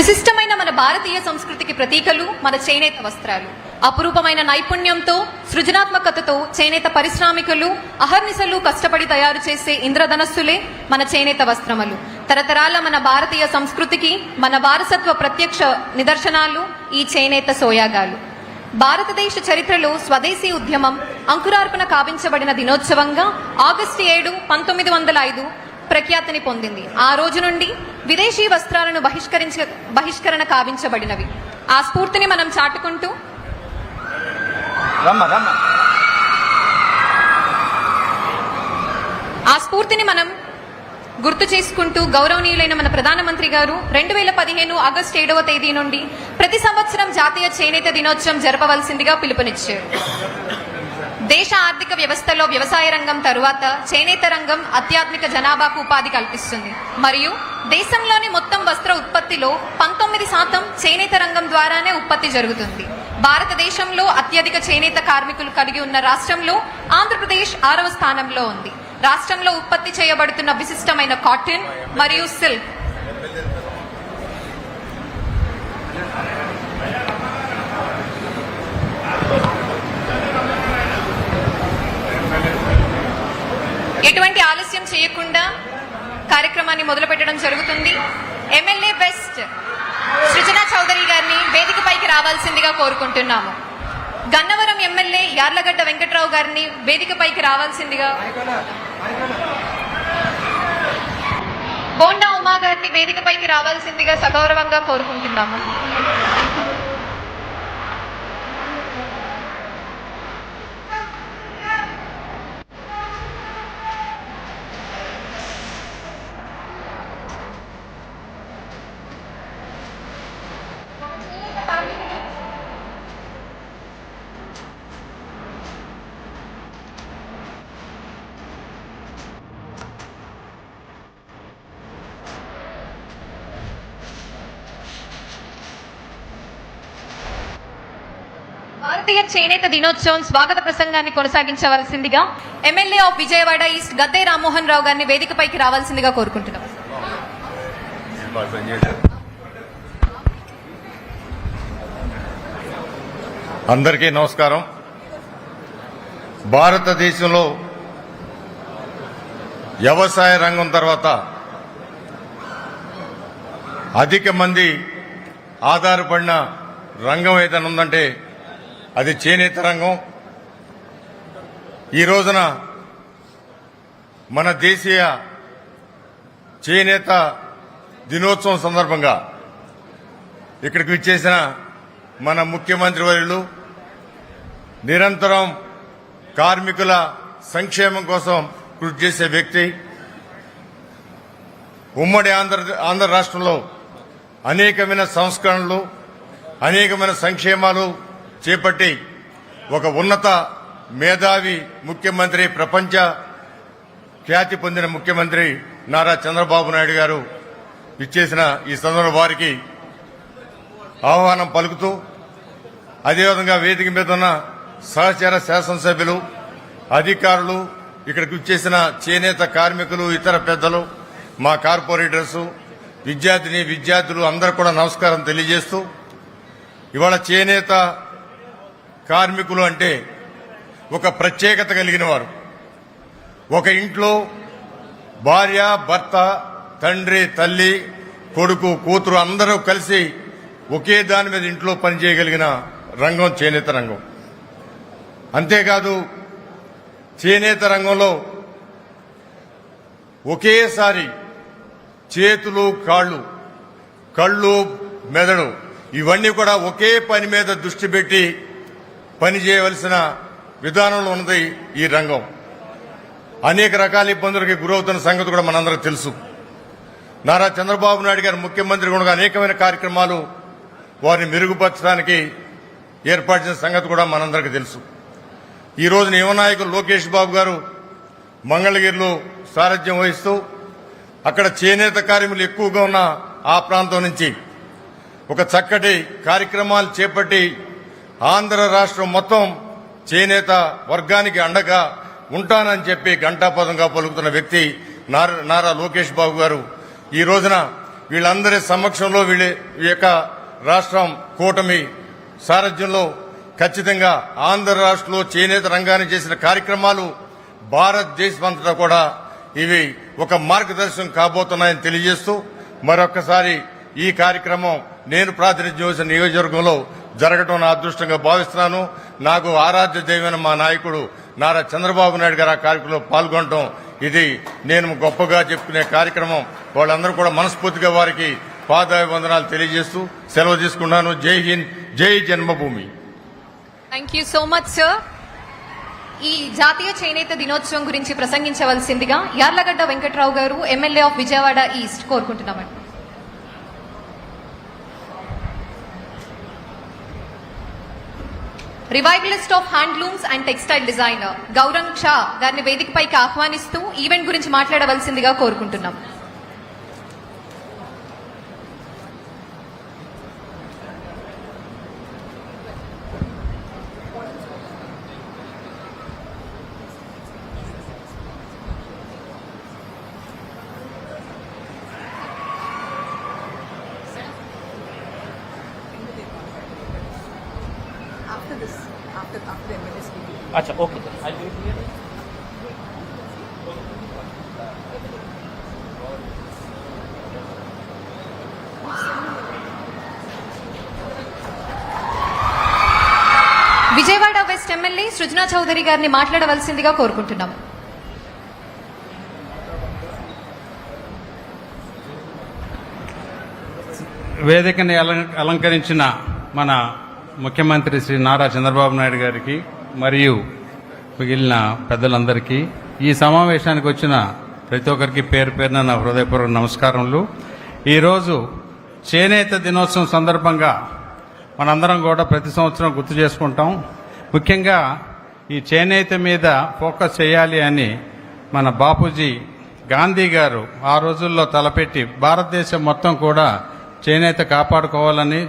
విశిష్టమైన మన భారతీయ సంస్కృతికి ప్రతీకలు మన చేనేత వస్త్రాలు. అపురూపమైన నైపుణ్యంతో సృజనాత్మకతతో చేనేత పరిశ్రామికులు అహర్నిశలు కష్టపడి తయారు చేసే ఇంద్రధనస్సులే మన చేనేత వస్త్రములు. తరతరాల మన భారతీయ సంస్కృతికి మన వారసత్వ ప్రత్యక్ష నిదర్శనాలు ఈ చేనేత సోయాగాలు. భారతదేశ చరిత్రలో స్వదేశీ ఉద్యమం అంకురార్పణ కావించబడిన దినోత్సవంగా ఆగస్టు ఏడు పంతొమ్మిది వందల ఐదు ప్రఖ్యాతిని పొందింది. ఆ రోజు నుండి విదేశీ వస్త్రాలను బహిష్కరించ బహిష్కరణ కావించబడినవి. ఆ స్ఫూర్తిని మనం చాటుకుంటూ ఆ స్ఫూర్తిని మనం గుర్తు చేసుకుంటూ గౌరవనీయులైన మన ప్రధానమంత్రి గారు రెండు వేల పదిహేను ఆగస్టు ఏడవ తేదీ నుండి ప్రతి సంవత్సరం జాతీయ చేనేత దినోత్సవం జరపవలసిందిగా పిలుపునిచ్చారు. దేశ ఆర్థిక వ్యవస్థలో వ్యవసాయ రంగం తరువాత చేనేత రంగం అత్యాధునిక జనాభాకు ఉపాధి కల్పిస్తుంది. మరియు దేశంలోని మొత్తం వస్త్ర ఉత్పత్తిలో పంతొమ్మిది శాతం చేనేత రంగం ద్వారానే ఉత్పత్తి జరుగుతుంది. భారతదేశంలో అత్యధిక చేనేత కార్మికులు కలిగి ఉన్న రాష్ట్రంలో ఆంధ్రప్రదేశ్ ఆరవ స్థానంలో ఉంది. రాష్ట్రంలో ఉత్పత్తి చేయబడుతున్న విశిష్టమైన కాటన్ మరియు సిల్క్ ఎటువంటి ఆలస్యం చేయకుండా కార్యక్రమాన్ని మొదలుపెట్టడం జరుగుతుంది. ఎమ్మెల్యే బెస్ట్ సృజనా చౌదరి గారిని వేదికపైకి రావాల్సిందిగా కోరుకుంటున్నాము. గన్నవరం ఎమ్మెల్యే యార్లగడ్డ వెంకట్రావు గారిని వేదికపైకి రావాల్సిందిగా బోండా ఉమా గారిని వేదికపైకి రావాల్సిందిగా సగౌరవంగా కోరుకుంటున్నాము భారతీయ చేనేత దినోత్సవం స్వాగత ప్రసంగాన్ని కొనసాగించవలసిందిగా MLA of Vijayawada east Gadde Rammohan Rao గారిని వేదికపైకి రావాల్సిందిగా కోరుకుంటున్నాం. అందరికీ నమస్కారం. భారతదేశంలో వ్యవసాయ రంగం తర్వాత అధిక మంది ఆధారపడిన రంగం ఏదైనా ఉందంటే అది చేనేత రంగం. ఈ రోజున మన దేశీయ చేనేత దినోత్సవం సందర్భంగా ఇక్కడికి విచ్చేసిన మన ముఖ్యమంత్రి వర్యులు నిరంతరం కార్మికుల సంక్షేమం కోసం కృషి చేసే వ్యక్తి ఉమ్మడి ఆంధ్ర ఆంధ్ర రాష్ట్రంలో అనేకమైన సంస్కరణలు అనేకమైన సంక్షేమాలు చేపట్టి ఒక ఉన్నత మేధావి ముఖ్యమంత్రి ప్రపంచ ఖ్యాతి పొందిన ముఖ్యమంత్రి నారా చంద్రబాబు నాయుడు గారు ఇచ్చేసిన ఈ సందర్భ వారికి ఆహ్వానం పలుకుతూ అదేవిధంగా వేదిక మీద ఉన్న సహచర శాసనసభ్యులు అధికారులు ఇక్కడికి వచ్చేసిన చేనేత కార్మికులు ఇతర పెద్దలు మా కార్పొరేటర్స్ విద్యార్థిని విద్యార్థులు అందరూ కూడా నమస్కారం తెలియజేస్తూ ఇవాళ చేనేత కార్మికులు అంటే ఒక ప్రత్యేకత కలిగిన వారు. ఒక ఇంట్లో భార్య భర్త తండ్రి తల్లి కొడుకు కూతురు అందరూ కలిసి ఒకే దాని మీద ఇంట్లో పనిచేయగలిగిన రంగం చేనేత రంగం. అంతేకాదు చేనేత రంగంలో ఒకేసారి చేతులు కాళ్ళు కళ్ళు మెదడు ఇవన్నీ కూడా ఒకే పని మీద దృష్టి పెట్టి పని చేయవలసిన విధానంలో ఉన్నది ఈ రంగం. అనేక రకాల ఇబ్బందులకి గురవుతున్న సంగతి కూడా మనందరికీ తెలుసు. నారా చంద్రబాబు నాయుడు గారు ముఖ్యమంత్రి కూడా అనేకమైన కార్యక్రమాలు వారిని మెరుగుపరచడానికి ఏర్పాటు చేసిన సంగతి కూడా మనందరికీ తెలుసు. ఈ రోజున యువనాయకులు లోకేష్ బాబు గారు మంగళగిరిలో సారథ్యం వహిస్తూ అక్కడ చేనేత కార్మికులు ఎక్కువగా ఉన్న ఆ ప్రాంతం నుంచి ఒక చక్కటి కార్యక్రమాలు చేపట్టి ఆంధ్ర రాష్ట్రం మొత్తం చేనేత వర్గానికి అండగా ఉంటానని చెప్పి ఘంటాపదంగా పలుకుతున్న వ్యక్తి నారా నారా లోకేష్ బాబు గారు. ఈ రోజున వీళ్ళందరి సమక్షంలో వీళ్ళ ఈ యొక్క రాష్ట్రం కూటమి సారథ్యంలో ఖచ్చితంగా ఆంధ్ర రాష్ట్రంలో చేనేత రంగాన్ని చేసిన కార్యక్రమాలు భారతదేశమంతటా కూడా ఇవి ఒక మార్గదర్శనం కాబోతున్నాయని తెలియజేస్తూ మరొక్కసారి ఈ కార్యక్రమం నేను ప్రాతినిధ్యం వహించిన నియోజకవర్గంలో జరగటం నా అదృష్టంగా భావిస్తున్నాను. నాకు ఆరాధ్య దైవమైన మా నాయకుడు నారా చంద్రబాబు నాయుడు గారు ఆ కార్యక్రమంలో పాల్గొనడం ఇది నేను గొప్పగా చెప్పుకునే కార్యక్రమం. వాళ్ళందరూ కూడా మనస్ఫూర్తిగా వారికి పాదాభివందనాలు తెలియజేస్తూ సెలవు తీసుకున్నాను. జై హింద్ జై జన్మభూమి. Thank you so much sir ఈ జాతీయ చేనేత దినోత్సవం గురించి ప్రసంగించవలసిందిగా యార్లగడ్డ వెంకట్రావు గారు MLA of Vijayawada east కోరుకుంటున్నామండి. Revivalist of handlooms and textile designer Gaurang Shah గారిని వేదికపైకి ఆహ్వానిస్తూ ఈవెంట్ గురించి మాట్లాడవలసిందిగా కోరుకుంటున్నాం. আচ্ছা okay. Vijayawada west MLA Srujana Chowdary గారిని మాట్లాడవలసిందిగా కోరుకుంటున్నాం వేదికని అలంకరించిన మన ముఖ్యమంత్రి శ్రీ నారా చంద్రబాబు నాయుడు గారికి మరియు మిగిలిన పెద్దలందరికీ ఈ సమావేశానికి వచ్చిన ప్రతి ఒక్కరికి పేరు పేరున నా హృదయపూర్వక నమస్కారములు. ఈరోజు చేనేత దినోత్సవం సందర్భంగా మనందరం కూడా ప్రతి సంవత్సరం గుర్తు చేసుకుంటాం. ముఖ్యంగా ఈ చేనేత మీద ఫోకస్ చేయాలి అని మన బాపూజీ గాంధీ గారు ఆ రోజుల్లో తలపెట్టి భారతదేశం మొత్తం కూడా చేనేత కాపాడుకోవాలని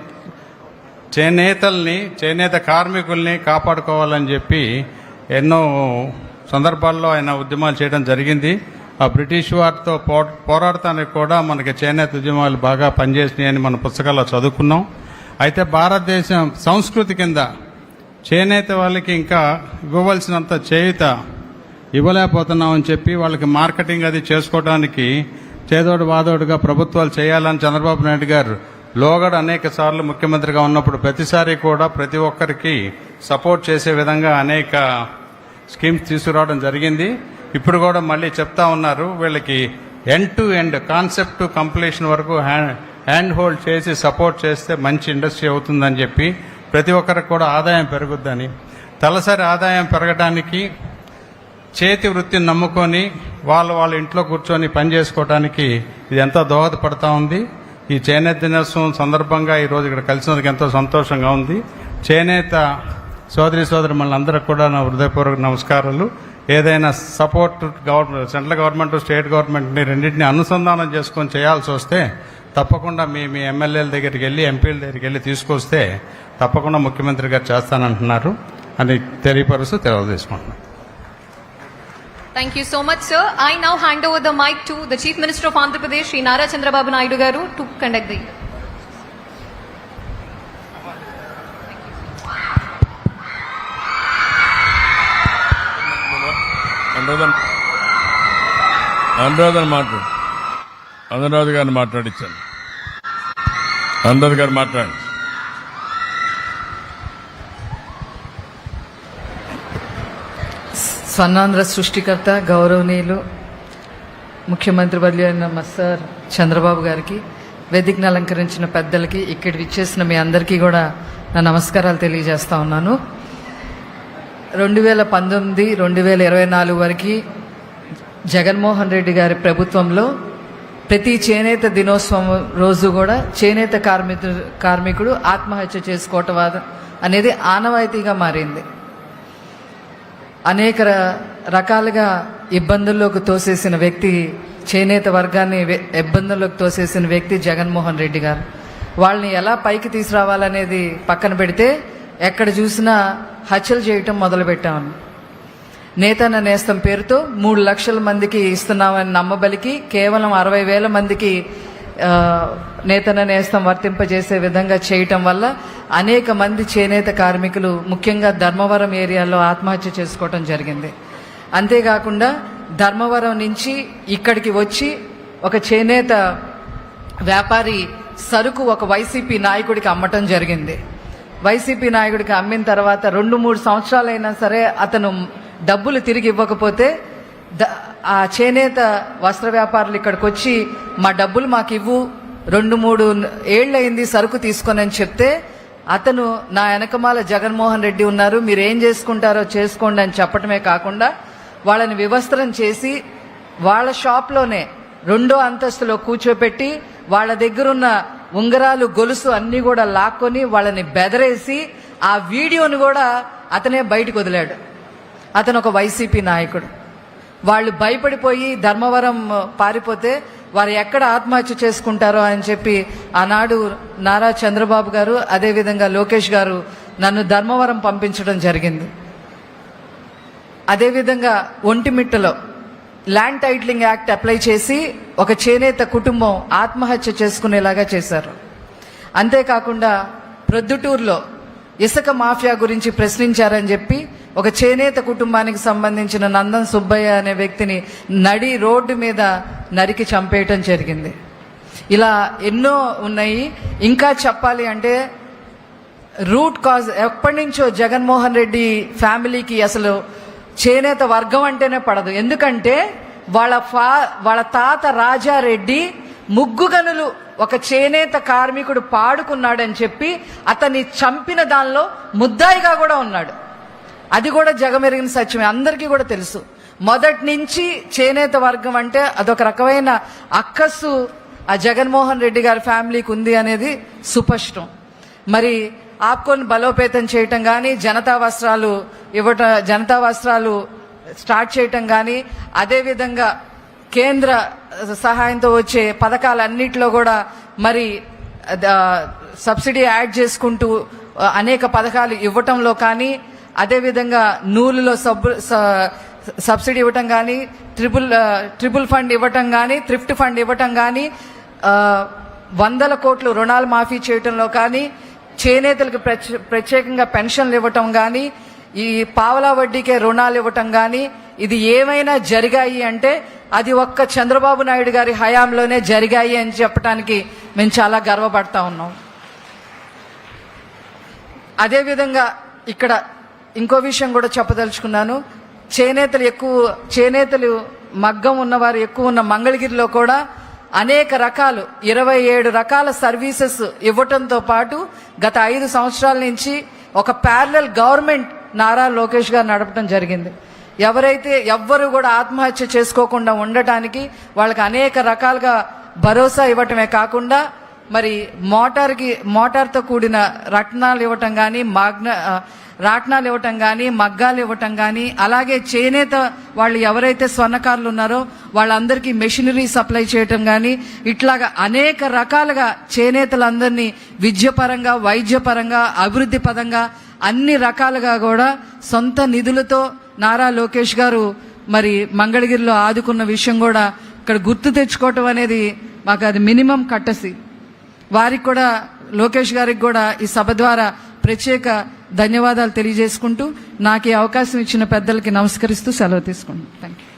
చేనేతల్ని చేనేత కార్మికుల్ని కాపాడుకోవాలని చెప్పి ఎన్నో సందర్భాల్లో ఆయన ఉద్యమాలు చేయడం జరిగింది. ఆ బ్రిటిష్ వారితో పో పోరాడటానికి కూడా మనకి చేనేత ఉద్యమాలు బాగా పనిచేసినాయని మన పుస్తకాల్లో చదువుకున్నాం. అయితే భారతదేశం సంస్కృతి కింద చేనేత వాళ్ళకి ఇంకా ఇవ్వవలసినంత చేయుత ఇవ్వలేకపోతున్నామని చెప్పి వాళ్ళకి మార్కెటింగ్ అది చేసుకోవడానికి చేదోడు వాదోడుగా ప్రభుత్వాలు చేయాలని చంద్రబాబు నాయుడు గారు లోగడ అనేక సార్లు ముఖ్యమంత్రిగా ఉన్నప్పుడు ప్రతిసారి కూడా ప్రతి ఒక్కరికి సపోర్ట్ చేసే విధంగా అనేక స్కీమ్స్ తీసుకురావడం జరిగింది. ఇప్పుడు కూడా మళ్ళీ చెప్తా ఉన్నారు వీళ్ళకి end to end concept to completion వరకు హ్యాండ్ హ్యాండ్ హోల్డ్ చేసి సపోర్ట్ చేస్తే మంచి ఇండస్ట్రీ అవుతుందని చెప్పి ప్రతి ఒక్కరికి కూడా ఆదాయం పెరుగుద్దని. తలసరి ఆదాయం పెరగడానికి చేతి వృత్తిని నమ్ముకొని వాళ్ళు వాళ్ళ ఇంట్లో కూర్చొని పని చేసుకోవడానికి ఇది ఎంతో దోహదపడతా ఉంది. ఈ చేనేత దినోత్సవం సందర్భంగా ఈరోజు ఇక్కడ కలిసినందుకు ఎంతో సంతోషంగా ఉంది. చేనేత సోదరి సోదరి మనందరికి కూడా నా హృదయపూర్వక నమస్కారాలు. ఏదైనా support government central government state గవర్నమెంట్ని రెండింటిని అనుసంధానం చేసుకొని చేయాల్సి వస్తే తప్పకుండా మీ మీ ఎమ్మెల్యేల దగ్గరికి వెళ్ళి ఎంపీల దగ్గరికి వెళ్ళి తీసుకొస్తే తప్పకుండా ముఖ్యమంత్రి గారు చేస్తానంటున్నారు. అని తెలియపరుస్తూ తెలియజేసుకుంటున్నాను. Thank you so much, sir. I now hand over the mic to the Chief Minister of Andhra Pradesh, Sri Nara Chandrababu Naidu Garu, to conduct the event. అనురాధన్ అనురాధన్ మాట్లాడు అనురాధ గారిని మాట్లాడించాను అనురాధ గారు మాట్లాడండి స్వర్ణాంధ్ర సృష్టికర్త గౌరవనీయులు ముఖ్యమంత్రి బదిలీ అయిన మస్సార్ సార్ చంద్రబాబు గారికి వేదికను అలంకరించిన పెద్దలకి ఇక్కడ విచ్చేసిన మీ అందరికీ కూడా నా నమస్కారాలు తెలియజేస్తా ఉన్నాను. రెండు వేల పంతొమ్మిది రెండు వేల ఇరవై నాలుగు వరకు జగన్మోహన్ రెడ్డి గారి ప్రభుత్వంలో ప్రతి చేనేత దినోత్సవం రోజు కూడా చేనేత కార్మికుడు కార్మికుడు ఆత్మహత్య చేసుకోవటం అనేది ఆనవాయితీగా మారింది. అనేక రకాలుగా ఇబ్బందుల్లోకి తోసేసిన వ్యక్తి చేనేత వర్గాన్ని ఇబ్బందుల్లోకి తోసేసిన వ్యక్తి జగన్మోహన్ రెడ్డి గారు. వాళ్ళని ఎలా పైకి తీసుకురావాలనేది పక్కన పెడితే ఎక్కడ చూసినా హత్యలు చేయటం మొదలుపెట్టామని నేతన్న నేస్తం పేరుతో మూడు లక్షల మందికి ఇస్తున్నామని నమ్మబలికి కేవలం అరవై వేల మందికి నేతన నేస్తం వర్తింపజేసే విధంగా చేయటం వల్ల అనేక మంది చేనేత కార్మికులు ముఖ్యంగా ధర్మవరం ఏరియాలో ఆత్మహత్య చేసుకోవటం జరిగింది. అంతేకాకుండా ధర్మవరం నుంచి ఇక్కడికి వచ్చి ఒక చేనేత వ్యాపారి సరుకు ఒక వైసీపీ నాయకుడికి అమ్మటం జరిగింది. వైసీపీ నాయకుడికి అమ్మిన తర్వాత రెండు మూడు సంవత్సరాలైనా సరే అతను డబ్బులు తిరిగి ఇవ్వకపోతే ఆ చేనేత వస్త్ర వ్యాపారులు ఇక్కడికి వచ్చి మా డబ్బులు మాకు ఇవ్వు రెండు మూడు ఏళ్ళయింది సరుకు తీసుకొని అని చెప్తే అతను నా వెనకమాల జగన్మోహన్ రెడ్డి ఉన్నారు మీరు ఏం చేసుకుంటారో చేసుకోండి అని చెప్పటమే కాకుండా వాళ్ళని వివస్త్రం చేసి వాళ్ళ షాప్లోనే రెండో అంతస్తులో కూర్చోపెట్టి వాళ్ళ దగ్గరున్న ఉంగరాలు గొలుసు అన్ని కూడా లాక్కొని వాళ్ళని బెదరేసి ఆ వీడియోను కూడా అతనే బయటకు వదిలాడు. అతను ఒక వైసీపీ నాయకుడు. వాళ్ళు భయపడిపోయి ధర్మవరం పారిపోతే వారు ఎక్కడ ఆత్మహత్య చేసుకుంటారో అని చెప్పి ఆనాడు నారా చంద్రబాబు గారు అదేవిధంగా లోకేష్ గారు నన్ను ధర్మవరం పంపించడం జరిగింది. అదేవిధంగా ఒంటిమిట్టలో ల్యాండ్ టైటిలింగ్ యాక్ట్ అప్లై చేసి ఒక చేనేత కుటుంబం ఆత్మహత్య చేసుకునేలాగా చేశారు. అంతేకాకుండా ప్రొద్దుటూరులో ఇసుక మాఫియా గురించి ప్రశ్నించారని చెప్పి ఒక చేనేత కుటుంబానికి సంబంధించిన నందన్ సుబ్బయ్య అనే వ్యక్తిని నడి రోడ్డు మీద నరికి చంపేయటం జరిగింది. ఇలా ఎన్నో ఉన్నాయి. ఇంకా చెప్పాలి అంటే రూట్ కాజ్ ఎప్పటి నుంచో జగన్మోహన్ రెడ్డి ఫ్యామిలీకి అసలు చేనేత వర్గం అంటేనే పడదు. ఎందుకంటే వాళ్ళ ఫా వాళ్ళ తాత రాజారెడ్డి ముగ్గుగనులు ఒక చేనేత కార్మికుడు పాడుకున్నాడని చెప్పి అతన్ని చంపిన దానిలో ముద్దాయిగా కూడా ఉన్నాడు. అది కూడా జగమెరిగిన సత్యమే. అందరికీ కూడా తెలుసు. మొదటి నుంచి చేనేత వర్గం అంటే అదొక రకమైన అక్కస్సు ఆ జగన్మోహన్ రెడ్డి గారి ఫ్యామిలీకి ఉంది అనేది సుపష్టం. మరి ఆప్కోని బలోపేతం చేయటం కానీ జనతా వస్త్రాలు ఇవ్వటం జనతా వస్త్రాలు స్టార్ట్ చేయటం కానీ అదేవిధంగా కేంద్ర సహాయంతో వచ్చే పథకాలన్నిటిలో కూడా మరి సబ్సిడీ యాడ్ చేసుకుంటూ అనేక పథకాలు ఇవ్వటంలో కానీ అదేవిధంగా నూలులో సబ్ స- సబ్సిడీ ఇవ్వటం కానీ ట్రిపుల్ ట్రిపుల్ ఫండ్ ఇవ్వటం కానీ థ్రిఫ్ట్ ఫండ్ ఇవ్వటం కానీ వందల కోట్లు రుణాలు మాఫీ చేయటంలో కానీ చేనేతలకు ప్రత్యేకంగా పెన్షన్లు ఇవ్వటం కానీ ఈ పావలా వడ్డీకే రుణాలు ఇవ్వటం కానీ ఇది ఏమైనా జరిగాయి అంటే అది ఒక్క చంద్రబాబు నాయుడు గారి హయాంలోనే జరిగాయి అని చెప్పడానికి మేము చాలా గర్వపడతా ఉన్నాం. అదేవిధంగా ఇక్కడ ఇంకో విషయం కూడా చెప్పదలుచుకున్నాను. చేనేతలు ఎక్కువ చేనేతలు మగ్గం ఉన్నవారు ఎక్కువ ఉన్న మంగళగిరిలో కూడా అనేక రకాలు ఇరవై ఏడు రకాల సర్వీసెస్ ఇవ్వటంతో పాటు గత ఐదు సంవత్సరాల నుంచి ఒక ప్యారలల్ గవర్నమెంట్ నారా లోకేష్ గారు నడపడం జరిగింది. ఎవరైతే ఎవ్వరు కూడా ఆత్మహత్య చేసుకోకుండా ఉండటానికి వాళ్ళకి అనేక రకాలుగా భరోసా ఇవ్వటమే కాకుండా మరి మోటార్కి మోటార్తో కూడిన రత్నాలు ఇవ్వటం కానీ మాగ్న రాట్నాలు ఇవ్వటం కానీ మగ్గాలు ఇవ్వటం కానీ అలాగే చేనేత వాళ్ళు ఎవరైతే స్వర్ణకారులు ఉన్నారో వాళ్ళందరికీ మెషినరీ సప్లై చేయటం కానీ ఇట్లాగా అనేక రకాలుగా చేనేతలందరినీ విద్యపరంగా వైద్యపరంగా అభివృద్ధి పరంగా అన్ని రకాలుగా కూడా సొంత నిధులతో నారా లోకేష్ గారు మరి మంగళగిరిలో ఆదుకున్న విషయం కూడా ఇక్కడ గుర్తు తెచ్చుకోవటం అనేది మాకు అది మినిమం కట్టసి వారికి కూడా లోకేష్ గారికి కూడా ఈ సభ ద్వారా ప్రత్యేక ధన్యవాదాలు తెలియజేసుకుంటూ నాకు ఈ అవకాశం ఇచ్చిన పెద్దలకి నమస్కరిస్తూ సెలవు తీసుకుంటాను థ్యాంక్ యూ